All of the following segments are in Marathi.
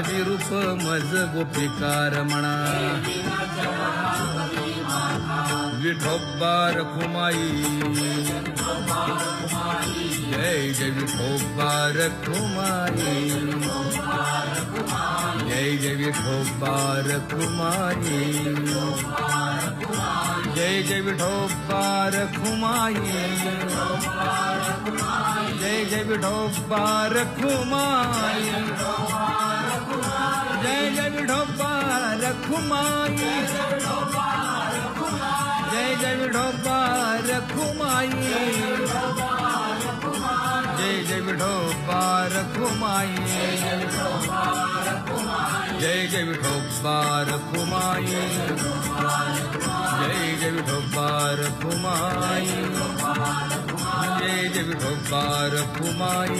विरूप मज गोपिकार म्हणा विठोबा रखुमाई जय जय विठोबा रखुमाई जय जय विठोबा रखुमाई जय जय विठोबा रखुमाई जय जय विठोबा रखुमाई જય જય ઢોપા રખુમાઈ જય જય ઢોપા રખુમાઈ जय जय विठोबा रखुमाई जय जय विठोबा रखुमाई जय जय विठोबा रखुमाई जय जय विठोबा रखुमाई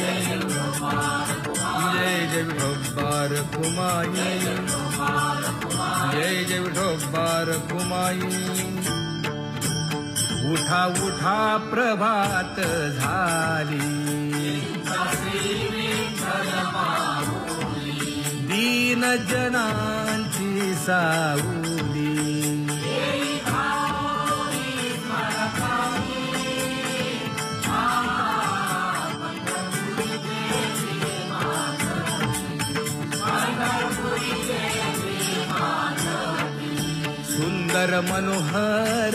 जय जय विठोबा रखुमाई जय जय विठोबा रखुमाई उठा उठा प्रभात झाली. सज्जनांची साऊली सुंदर मनोहर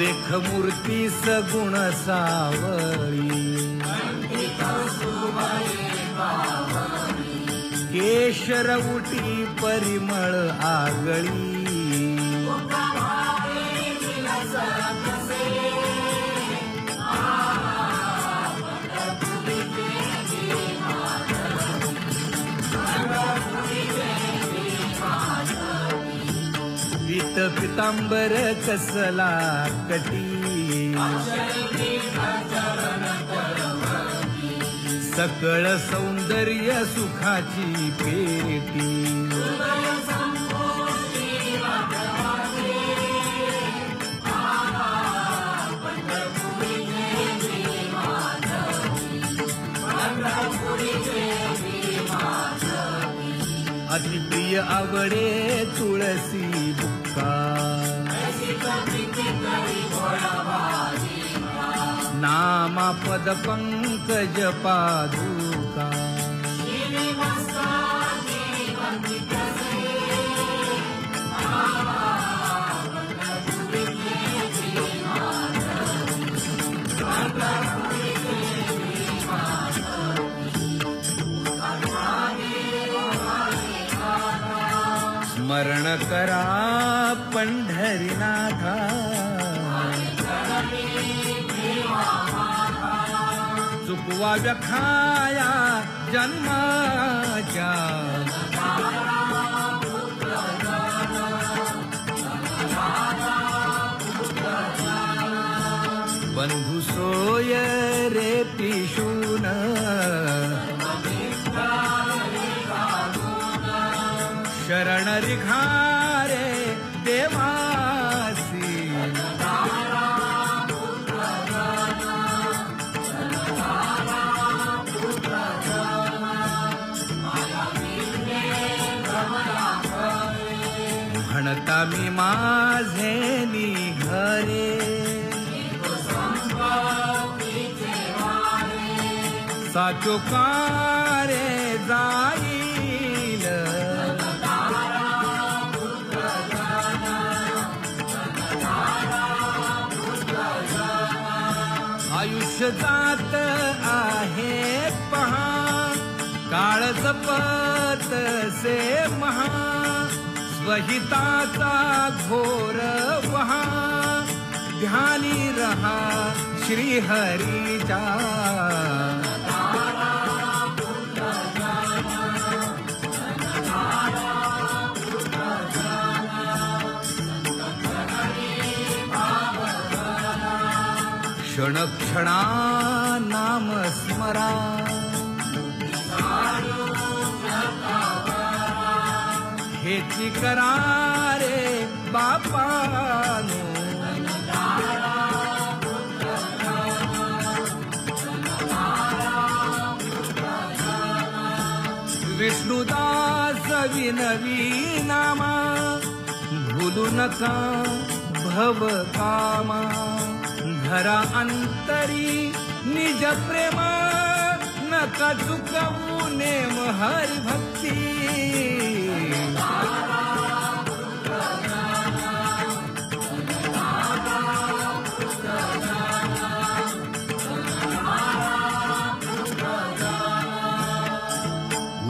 सुरेख मूर्ती सगुण सावळी. केशर परिमळ आगळी. पितांबर कसला कटी सकळ सौंदर्य सुखाची पेटी. अतिप्रिय आवडे तुळसी बुक्का नामा पद पंकज पादुका। स्मरण करा। पंढरीनाथा चुकवा व्यखाया जन्माच्या माझे निघरे साचो कारे जाईल. आयुष्य जात आहे पहा जपत से महा. स्वहिताचा घोर वहा. ध्यानी रहा श्री हरीचा क्षण क्षणा करारे बापानो. विष्णुदास विनवी नामा नका भव कामा. धरा अंतरी निज प्रेमा. नका चुकवू नेम हरी भक्ती?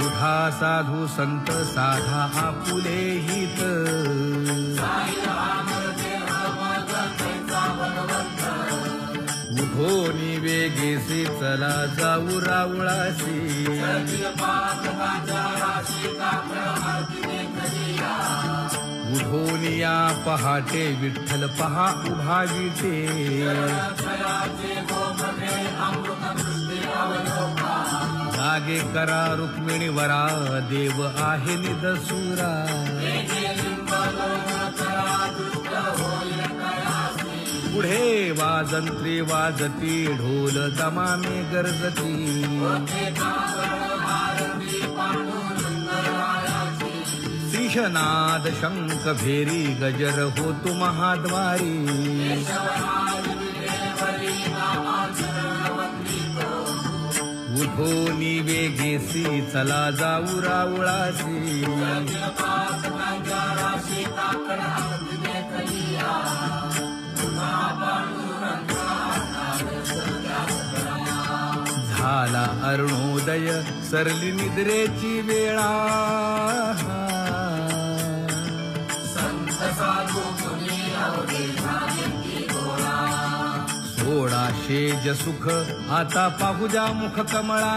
उठा साधू संत साधा आपुले हित। वेगेसी चला जाऊ रावळाशी उठोनिया पहाटे विठ्ठल पहा उभा विटे जागे करा रुक्मिणी वरा देव आहे निदसुरा. पुढे वाजंत्री वाजती ढोल तमामे गरजती. श्रीशनाद शंख भेरी गजर होतो महाद्वारी. उठो निवेगेसी चला जाऊ रावळासी झाला अरुणोदय सरली निद्रेची वेळा. सोळा जसुख आता पाहुजा मुख कमळा.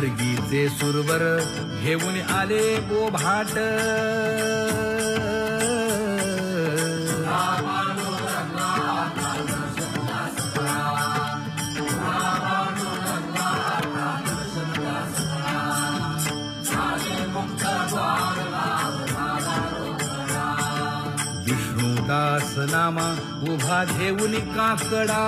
स्वर्गीचे सुरवर घेऊन आले बोभाट विष्णुदास नामा उभा घेऊन काकडा.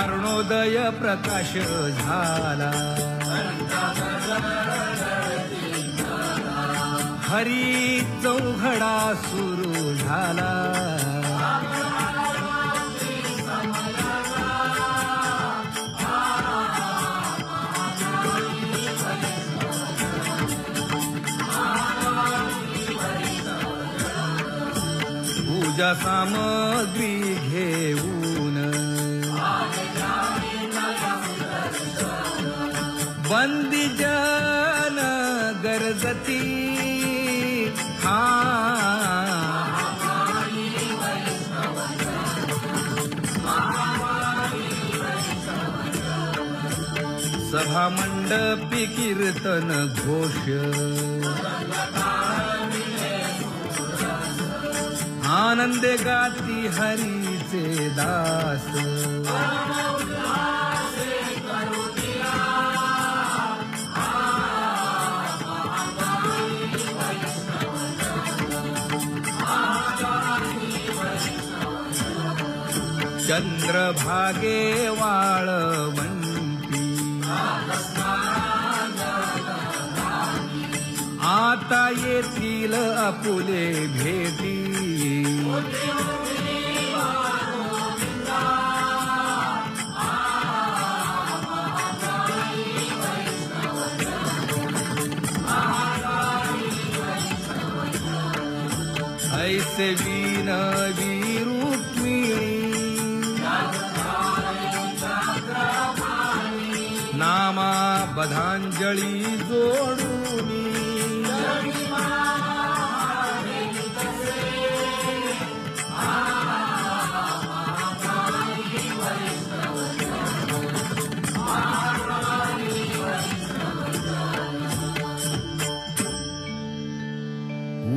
अरुणोदय प्रकाश झाला। हरी चौघडा सुरू झाला। पूजा सामग्री घेऊन बंदी जन गरजती। हा। सभा मंडपी कीर्तन घोष। आनंदे गाती हरीचे दास. चंद्रभागे वाळवंती. आता येतील आपुले भेट. ऐसे वीण रुक्मिणी नामा बधांजली जोड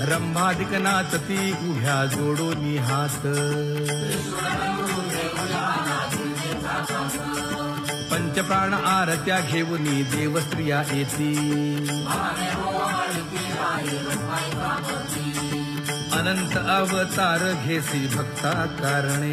रंभादिक नाचती उभ्या जोडोनी हात. पंचप्राण आरत्या घेऊनी देवस्त्रिया येती. अनंत अवतार घेसी भक्ता कारणे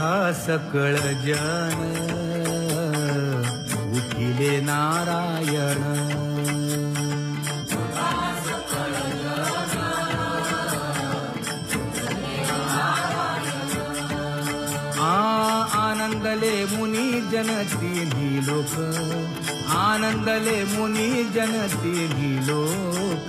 हा सकळ जन उठिले नारायण. आ आनंदले मुनी जन तिन्ही लोक आनंदले मुनी जन तिन्ही लोक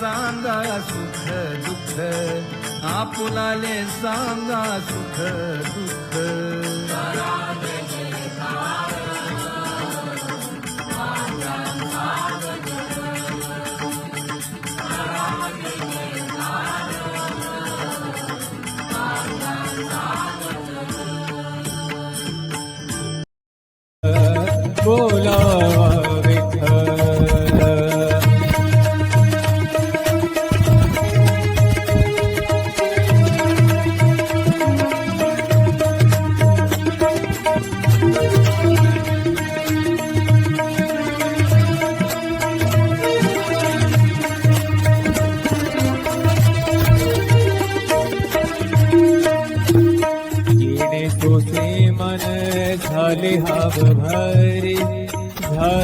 सांगा सुख दुःख. आपुलाले सांगा सुख दुःख. बोला.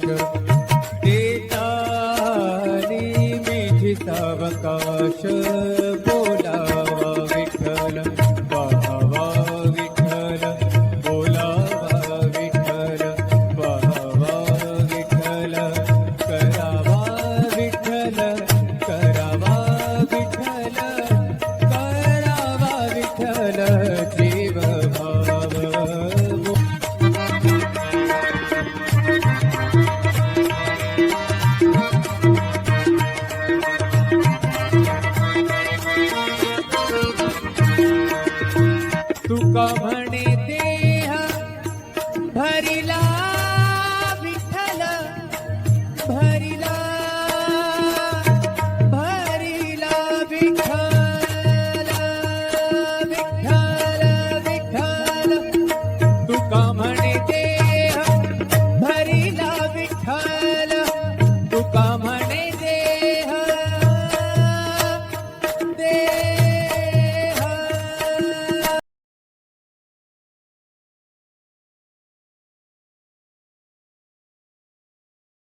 Krishna